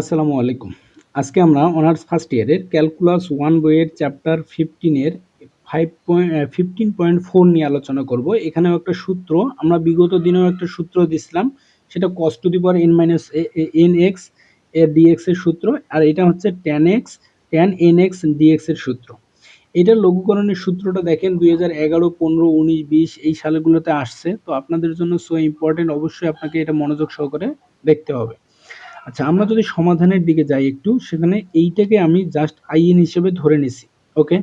আসসালামু আলাইকুম। আজকে আমরা অনার্স ফার্স্ট ইয়ারের ক্যালকুলাস ওয়ান বইয়ের chapter ফিফটিনের five point fifteen point four নিয়ে আলোচনা করব। এখানেও একটা সূত্র, আমরা বিগত দিনেও একটা সূত্র দিছিলাম, সেটা cos to the power n minus n এক্সের ডিএক্স এর সূত্র, আর এটা হচ্ছে tan x tan n x dx এর সূত্র। এটার লঘুকরণের সূত্রটা দেখেন, দুই হাজার এগারো, পনেরো, উনিশ, বিশ, এই সালগুলোতে আসছে। তো আপনাদের জন্য সো ইম্পর্টেন্ট অবশ্যই আপনাকে এটা মনোযোগ সহকারে দেখতে হবে। আচ্ছা আমরা যদি সমাধানের দিকে যাই একটু, সেখানে এইটাকে আমি জাস্ট আইএন হিসেবে ধরে নিছি ওকে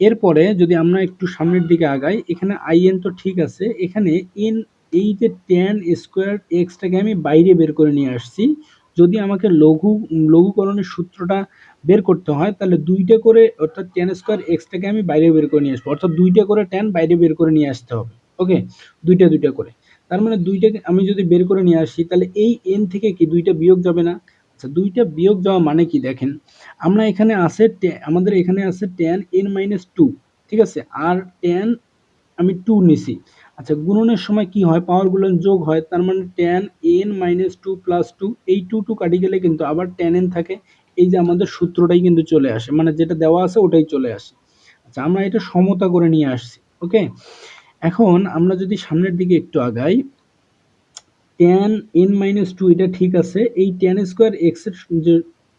এরপরে যদি আমরা একটু সামনের দিকে আগাই, এখানে আইএন তো ঠিক আছে, এখানে এন এই যে টেন স্কোয়ার এক্সটাকে আমি বাইরে বের করে নিয়ে আসছি, যদি আমাকে লঘু, লঘুকরণের সূত্রটা বের করতে হয়, তাহলে দুইটা করে, অর্থাৎ টেন স্কোয়ার এক্সটাকে আমি বাইরে বের করে নিয়ে আসব, অর্থাৎ দুইটা করে টেন বাইরে বের করে নিয়ে আসতে হবে ওকে দুইটা দুইটা করে। তার মানে দুইটাকে আমি যদি বের করে নিয়ে আসি, তাহলে এই এন থেকে কি দুইটা বিয়োগ যাবে না? আচ্ছা দুইটা বিয়োগ যাওয়া মানে কি দেখেন? আমরা এখানে আছে আমাদের এখানে আছে টেন এন মাইনাস টু ঠিক আছে? আর টেন আমি টু নিছি। আচ্ছা গুণনের সময় কি হয়? পাওয়ারগুলো যোগ হয়, তার মানে tan n minus two plus two এই টু টু কাটি গেলে কিন্তু আবার টেন এন থাকে। এই যে আমাদের সূত্রটাই কিন্তু চলে আসে মানে যেটা দেওয়া আছে ওটাই চলে আসে। আচ্ছা আমরা এটা সমতা করে নিয়ে আসছি ওকে এখন আমরা যদি সামনের দিকে একটু আগাই টেন এন মাইনাস টু এটা ঠিক আছে। এই টেন স্কোয়ার এক্সের যে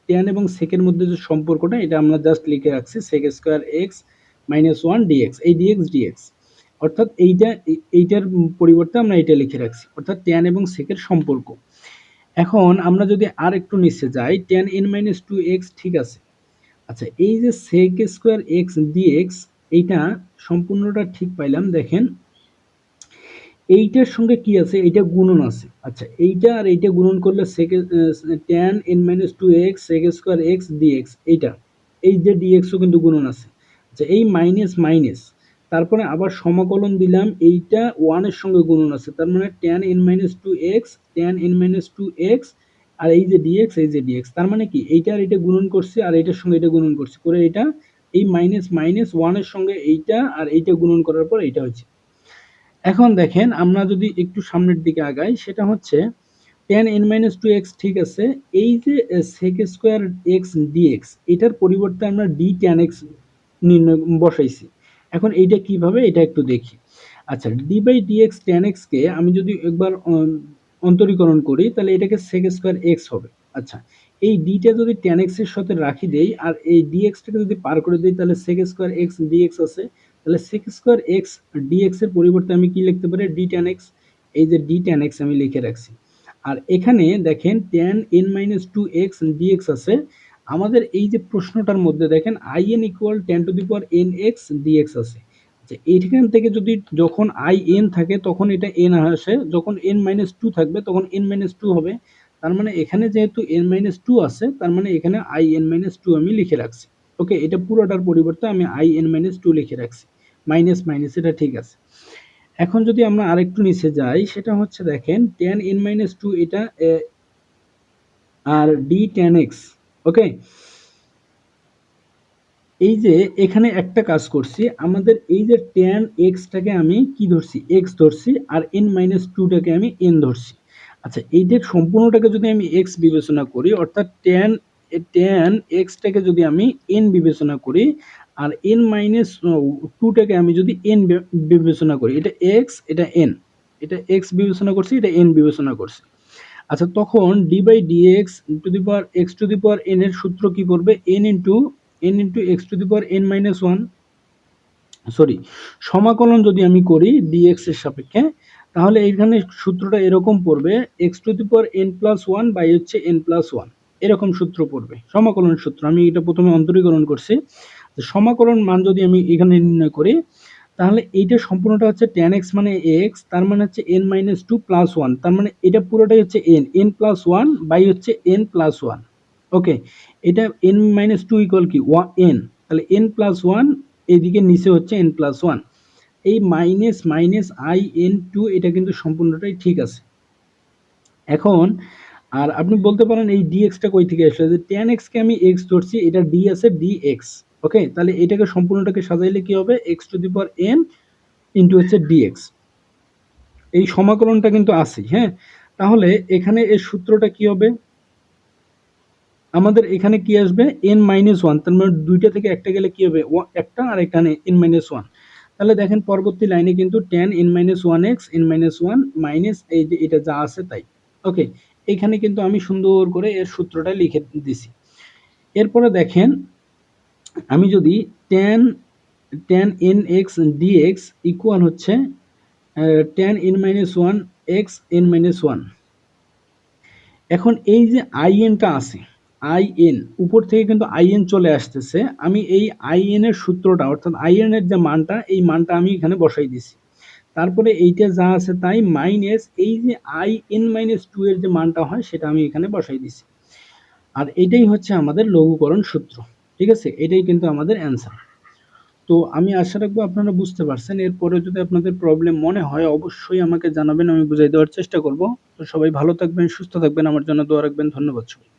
টেন এবং সেকের মধ্যে যে সম্পর্কটা, এটা আমরা জাস্ট লিখে রাখছি sec square x minus one dx এই ডিএক্স ডিএক্স অর্থাৎ এইটা, এইটার পরিবর্তে আমরা এটা লিখে রাখছি, অর্থাৎ টেন এবং সেকের সম্পর্ক। এখন আমরা যদি আর একটু নিচে যাই tan n minus two x ঠিক আছে। আচ্ছা এই যে সেক স্কোয়ার এক্স ডিএক্স এইটা সম্পূর্ণটা ঠিক পাইলাম, দেখেন। এইটার সঙ্গে কি আছে? এইটা গুণন আছে। আচ্ছা এইটা আর এইটা গুণন করলে tan n minus two x sec square x dx এইটা। এই যে ডিএক্সও কিন্তু গুণন আছে। আচ্ছা এই মাইনাস মাইনাস তারপরে আবার সমাকলন দিলাম, এইটা ওয়ানের সঙ্গে গুণন আছে। তার মানে tan n minus two x tan n minus two x আর এই যে ডিএক্স এই যে ডিএক্স তার মানে কি? এইটা আর এটা গুণন করছি, আর এইটার সঙ্গে এটা গুণন করছি। করে এটা এই মাইনাস মাইনাস ওয়ানের সঙ্গে এইটা আর এইটা গুণন করার পর এইটা হচ্ছে এখন দেখেন, আমরা যদি একটু সামনের দিকে আগাই, সেটা হচ্ছে tan n minus two x ঠিক আছে? এই যে সেক স্কোয়ার এক্স ডিএক্স এটার পরিবর্তে আমরা ডি টেন এক্স নির্ণয়, বসাইছি। এখন এইটা কীভাবে? এটা একটু দেখি। আচ্ছা ডি বাই ডিএক্স টেন এক্সকে আমি যদি একবার অন্তরীকরণ করি, তাহলে এটাকে সেক স্কোয়ার এক্স হবে। আচ্ছা এই ডিটা যদি টেন এক্সের সাথে রাখি দেই, আর এই ডিএক্সটাকে যদি পার করে দিই, তাহলে সেক স্কোয়ার এক্স ডিএক্স আছে। তাহলে সেক স্কোয়ার এক্স ডিএক্স এর পরিবর্তে আমি কি লিখতে পারি? ডি টেন এক্স এই যে ডি টেন এক্স আমি লিখে রাখছি। আর এখানে দেখেন tan n minus two x dx আছে। আমাদের এই যে প্রশ্নটার মধ্যে দেখেন I n equal tan to the power n x dx আছে। আচ্ছা এইখান থেকে যদি যখন আই এন থাকে, তখন এটা এন আসে। যখন এন মাইনাস টু থাকবে, তখন এন মাইনাস টু হবে। তার মানে এখানে যেহেতু এন মাইনাস টু আছে, তার মানে এখানে আই এন মাইনাস টু আমি লিখে রাখছি। ওকে এটা পুরোটার পরিবর্তে আমি আই এন মাইনাস টু লিখে রাখছি। মাইনাস মাইনাস এটা ঠিক আছে। এখন যদি আমরা আরেকটু নিচে যাই, সেটা হচ্ছে দেখেন টেন এন মাইনাস টু এটা আর ডি টেন এক্স ওকে এই যে এখানে একটা কাজ করছি, আমাদের এই যে টেন এক্সটাকে আমি কি ধরছি? এক্স ধরছি, আর এন মাইনাস টুটাকে আমি এন ধরছি। আচ্ছা এই এইটার সম্পূর্ণটাকে যদি আমি এক্স বিবেচনা করি, অর্থাৎ টেন টেন এক্সটাকে যদি আমি এন বিবেচনা করি, আর এন মাইনাস টুটাকে আমি যদি এন বিবেচনা করি, এটা এক্স এটা এন এটা এক্স বিবেচনা করছি, এটা এন বিবেচনা করছি। আচ্ছা তখন d by d x to the power x to the power n এর সূত্র কি করবে? N into n into x to the power n minus one sorry সমাকলন যদি আমি করি ডিএক্স এর সাপেক্ষে তাহলে এইখানে সূত্রটা এরকম পড়বে x to the power n plus one by হচ্ছে এন প্লাস ওয়ান এরকম সূত্র পড়বে, সমাকলন সূত্র। আমি এটা প্রথমে অন্তরীকরণ করছি। সমাকলন মান যদি আমি এখানে নির্ণয় করি, তাহলে এইটা সম্পূর্ণটা হচ্ছে টেন এক্স মানে এক্স তার মানে হচ্ছে n minus two plus one তার মানে এটা পুরোটাই হচ্ছে n n plus one by হচ্ছে এন প্লাস ওয়ান ওকে এটা এন মাইনাস টু ইকুয়াল কি? ওয়া এন তাহলে এন প্লাস ওয়ান এদিকে নিচে হচ্ছে এন প্লাস ওয়ান এই minus minus I n two এটা কিন্তু সম্পূর্ণটাই ঠিক আছে। এখন, আর আপনি বলতে পারেন এই ডিএক্সটা কই থেকে আসলে? যে টেন এক্সকে আমি এক্স ধরছি, এটা ডি আছে ডি এক্স ওকে তাহলে এটাকে সম্পূর্ণটাকে সাজাইলে কি হবে? X to the power n into হচ্ছে ডিএক্স এই সমাকলনটা কিন্তু আছে হ্যাঁ? তাহলে এখানে এর সূত্রটা কি হবে? আমাদের এখানে কি আসবে? এন মাইনাস ওয়ান তার মানে দুইটা থেকে একটা গেলে কি হবে? একটা, আর এখানে এন মাইনাস ওয়ান তাহলে দেখেন পরবর্তী লাইনে কিন্তু ten n minus one x n minus one minus এই যে এটা যা আছে তাই। ওকে এখানে কিন্তু আমি সুন্দর করে এর সূত্রটা লিখে দিছি। এরপরে দেখেন, আমি যদি ten ten n x d x equal হচ্ছে ten n minus one x n minus one এখন এই যে আই এনটা আছে আই এন উপর থেকে কিন্তু আই এন চলে আসতেছে। আমি এই আই এন এর সূত্রটা, অর্থাৎ আই এন এর যে মানটা, এই মানটা আমি এখানে বসাই দিছি। তারপরে এইটা যা আছে তাই মাইনাস এই যে আই এন মাইনাস টু এর যে মানটা হয়, সেটা আমি এখানে বসাই দিছি। আর এটাই হচ্ছে আমাদের লঘুকরণ সূত্র, ঠিক আছে? এটাই কিন্তু আমাদের অ্যান্সার তো আমি আশা রাখব আপনারা বুঝতে পারছেন। এরপরে যদি আপনাদের প্রবলেম মনে হয়, অবশ্যই আমাকে জানাবেন, আমি বুঝাই দেওয়ার চেষ্টা করব। তো সবাই ভালো থাকবেন, সুস্থ থাকবেন। আমার জন্য দোয়া রাখবেন। ধন্যবাদ সবাই